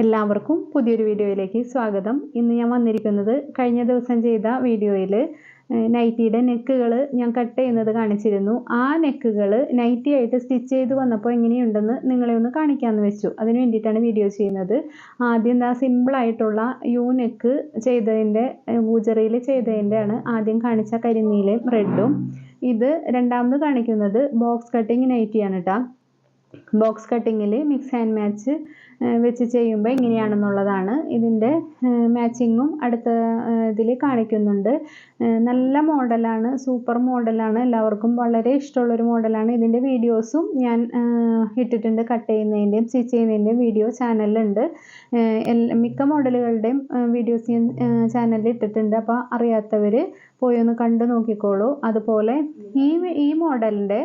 എല്ലാവർക്കും പുതിയൊരു വീഡിയോയിലേക്ക് സ്വാഗതം. ഇന്ന് ഞാൻ വന്നിരിക്കുന്നത് കഴിഞ്ഞ ദിവസം ചെയ്ത വീഡിയോയിൽ നൈറ്റിയുടെ നെക്കുകൾ ഞാൻ കട്ട് ചെയ്യുന്നത് കാണിച്ചിരുന്നു. ആ നെക്കുകൾ നൈറ്റി ആയിട്ട് സ്റ്റിച്ച് ചെയ്ത് വന്നപ്പോൾ എങ്ങനെയുണ്ടെന്ന് നിങ്ങളെ ഒന്ന് കാണിക്കാമെന്ന് വെച്ചു. അതിന് വേണ്ടിയിട്ടാണ് വീഡിയോ ചെയ്യുന്നത്. ആദ്യം എന്താ സിമ്പിളായിട്ടുള്ള യു നെക്ക് ചെയ്തതിന്റെ പൂജറിയിൽ ചെയ്തതിന്റെ ആണ് ആദ്യം കാണിച്ച കരിനീലയും റെഡും. ഇത് രണ്ടാമത് കാണിക്കുന്നത് ബോക്സ് കട്ടിങ് നൈറ്റിയാണ് കേട്ടോ ബോക്സ് കട്ടിങ്ങിൽ മിക്സ് ആൻഡ് മാച്ച് വെച്ച് ചെയ്യുമ്പോൾ ഇങ്ങനെയാണെന്നുള്ളതാണ്. ഇതിന്റെ മാച്ചിങ്ങും അടുത്ത ഇതിൽ കാണിക്കുന്നുണ്ട്. നല്ല മോഡലാണ് സൂപ്പർ മോഡലാണ്. എല്ലാവർക്കും വളരെ ഇഷ്ടമുള്ളൊരു മോഡലാണ്. ഇതിന്റെ വീഡിയോസും ഞാൻ ഇട്ടിട്ടുണ്ട്. കട്ട് ചെയ്യുന്നതിന്റെയും സ്റ്റിച്ച് ചെയ്യുന്നതിന്റെയും വീഡിയോ ചാനലിലുണ്ട്. മിക്ക മോഡലുകളുടെയും വീഡിയോസ് ഞാൻ ചാനലിൽ ഇട്ടിട്ടുണ്ട്. അപ്പോൾ അറിയാത്തവർ പോയി ഒന്ന് കണ്ടു നോക്കിക്കോളൂ. അതുപോലെ ഈ ഈ മോഡലിന്റെ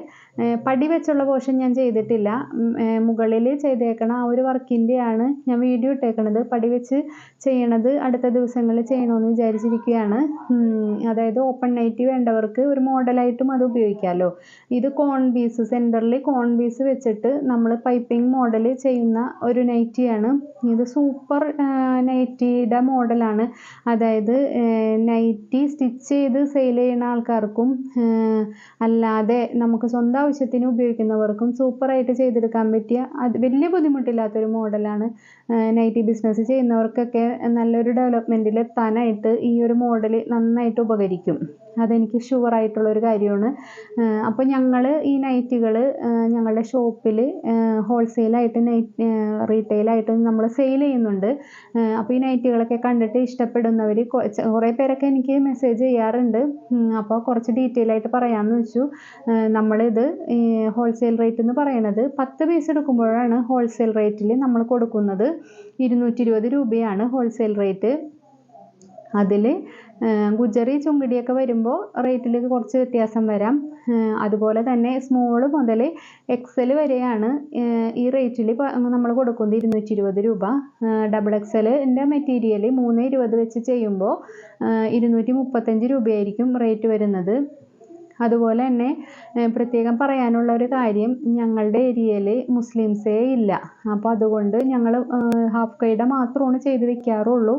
പടി വെച്ചുള്ള പോർഷൻ ഞാൻ ചെയ്തിട്ടില്ല. മുകളിൽ ചെയ്തേക്കണ ആ ഒരു വർക്കിന്റെയാണ് ഞാൻ വീഡിയോ ഇട്ടേക്കണത്. പടി വെച്ച് ചെയ്യണത് അടുത്ത ദിവസങ്ങളിൽ ചെയ്യണമെന്ന് വിചാരിച്ചിരിക്കുകയാണ്. അതായത് ഓപ്പൺ നൈറ്റി വേണ്ടവർക്ക് ഒരു മോഡലായിട്ടും അത് ഉപയോഗിക്കാമല്ലോ ഇത് കോൺ ബീസ് സെന്ററിൽ കോൺ ബീസ് വെച്ചിട്ട് നമ്മൾ പൈപ്പിംഗ് മോഡൽ ചെയ്യുന്ന ഒരു നൈറ്റിയാണ് ഇത് സൂപ്പർ നൈറ്റിയുടെ മോഡലാണ് അതായത് നൈറ്റി സ്റ്റിച്ച് ചെയ്ത് സെയിൽ ചെയ്യുന്ന ആൾക്കാർക്കും അല്ലാതെ നമുക്ക് സ്വന്തം ആവശ്യത്തിന് ഉപയോഗിക്കുന്നവർക്കും സൂപ്പറായിട്ട് ചെയ്തെടുക്കാൻ പറ്റിയ അത് വലിയ ബുദ്ധിമുട്ടില്ലാത്തൊരു മോഡലാണ് നൈറ്റി ബിസിനസ് ചെയ്യുന്നവർക്കൊക്കെ നല്ലൊരു ഡെവലപ്മെന്റിൽ എത്താനായിട്ട് ഈ ഒരു മോഡൽ നന്നായിട്ട് ഉപകരിക്കും. അതെനിക്ക് ഷുവറായിട്ടുള്ള ഒരു കാര്യമാണ് അപ്പോൾ ഞങ്ങൾ ഈ നൈറ്റികൾ ഞങ്ങളുടെ ഷോപ്പിൽ ഹോൾസെയിലായിട്ട് നൈറ്റ് റീറ്റെയിലായിട്ട് നമ്മൾ സെയിൽ ചെയ്യുന്നുണ്ട്. അപ്പോൾ ഈ നൈറ്റികളൊക്കെ കണ്ടിട്ട് ഇഷ്ടപ്പെടുന്നവർ കുറേ പേരൊക്കെ എനിക്ക് മെസ്സേജ് ചെയ്യാറുണ്ട്. അപ്പോൾ കുറച്ച് ഡീറ്റെയിൽ ആയിട്ട് പറയാമെന്ന് വെച്ചു നമ്മളിത് ഹോൾസെയിൽ റേറ്റ് എന്ന് പറയുന്നത് പത്ത് പീസ് എടുക്കുമ്പോഴാണ് ഹോൾസെയിൽ റേറ്റിൽ നമ്മൾ കൊടുക്കുന്നത്. ഇരുന്നൂറ്റി ഇരുപത് രൂപയാണ് ഹോൾസെയിൽ റേറ്റ് അതിൽ ഗുജറി ചുങ്കിടിയൊക്കെ വരുമ്പോൾ റേറ്റിൽ കുറച്ച് വ്യത്യാസം വരാം. അതുപോലെ തന്നെ സ്മോൾ മുതൽ എക്സൽ വരെയാണ് ഈ റേറ്റിൽ നമ്മൾ കൊടുക്കുന്നത് ഇരുന്നൂറ്റി ഇരുപത് രൂപ ഡബിൾ എക്സലിന്റെ മെറ്റീരിയൽ മൂന്ന് ഇരുപത് വെച്ച് ചെയ്യുമ്പോൾ ഇരുന്നൂറ്റി മുപ്പത്തഞ്ച് രൂപയായിരിക്കും റേറ്റ് വരുന്നത്. അതുപോലെ തന്നെ പ്രത്യേകം പറയാനുള്ള ഒരു കാര്യം ഞങ്ങളുടെ ഏരിയയിൽ മുസ്ലിംസേ ഇല്ല. അപ്പോൾ അതുകൊണ്ട് ഞങ്ങൾ ഹാഫ് കൈയുടെ മാത്രമാണ് ചെയ്ത് വെക്കാറുള്ളൂ.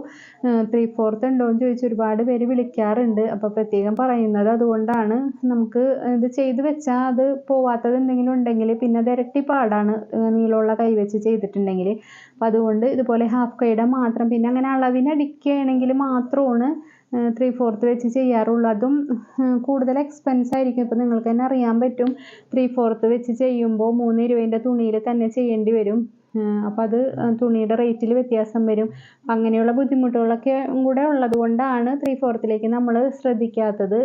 ത്രീ ഫോർത്ത് ഉണ്ടോ എന്ന് ചോദിച്ച് ഒരുപാട് പേര് വിളിക്കാറുണ്ട്. അപ്പോൾ പ്രത്യേകം പറയുന്നത് അതുകൊണ്ടാണ് നമുക്ക് ഇത് ചെയ്ത് വെച്ചാൽ അത് പോവാത്തത് എന്തെങ്കിലും ഉണ്ടെങ്കിൽ പിന്നെ അത് ഇരട്ടി പാടാണ് നീളമുള്ള കൈ വെച്ച് ചെയ്തിട്ടുണ്ടെങ്കിൽ. അപ്പോൾ അതുകൊണ്ട് ഇതുപോലെ ഹാഫ് കൈയുടെ മാത്രം പിന്നെ അങ്ങനെ അളവിനടിക്കുകയാണെങ്കിൽ മാത്രമാണ് ത്രീ ഫോർത്ത് വെച്ച് ചെയ്യാറുള്ളൂ. അതും കൂടുതൽ എക്സ്പെൻസ് ആയിരിക്കും. ഇപ്പോൾ നിങ്ങൾക്ക് തന്നെ അറിയാൻ പറ്റും. ത്രീ ഫോർത്ത് വെച്ച് ചെയ്യുമ്പോൾ മൂന്ന് ഇരുപതിന്റെ തുണിയിൽ തന്നെ ചെയ്യേണ്ടി വരും. അപ്പോൾ അത് തുണിയുടെ റേറ്റിൽ വ്യത്യാസം വരും. അങ്ങനെയുള്ള ബുദ്ധിമുട്ടുകളൊക്കെ കൂടെ ഉള്ളത് കൊണ്ടാണ് ത്രീ ഫോർത്തിലേക്ക് നമ്മൾ ശ്രദ്ധിക്കാത്തത്.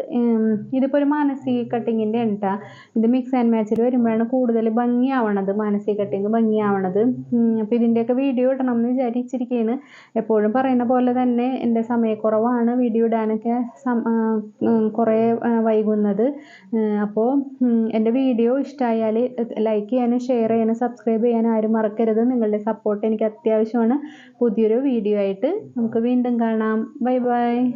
ഇതിപ്പോൾ ഒരു മാനസിക കട്ടിങ്ങിന്റെ ഉണ്ട് ഇത് മിക്സ് ആൻഡ് മാച്ചിൽ വരുമ്പോഴാണ് കൂടുതൽ ഭംഗിയാവണത് മാനസിക കട്ടിങ് ഭംഗിയാവണത്. അപ്പോൾ ഇതിന്റെയൊക്കെ വീഡിയോ ഇടണം എന്ന് വിചാരിച്ചിരിക്കുകയാണ് എപ്പോഴും പറയുന്ന പോലെ തന്നെ എന്റെ സമയക്കുറവാണ് വീഡിയോ ഇടാനൊക്കെ കുറേ വൈകുന്നത്. അപ്പോൾ എന്റെ വീഡിയോ ഇഷ്ടമായാൽ ലൈക്ക് ചെയ്യാനും ഷെയർ ചെയ്യാനും സബ്സ്ക്രൈബ് ചെയ്യാനും ആരും മറക്കരുത്. നിങ്ങളുടെ സപ്പോർട്ട് എനിക്ക് അത്യാവശ്യമാണ്. പുതിയൊരു വീഡിയോ ആയിട്ട് നമുക്ക് വീണ്ടും കാണാം. Bye bye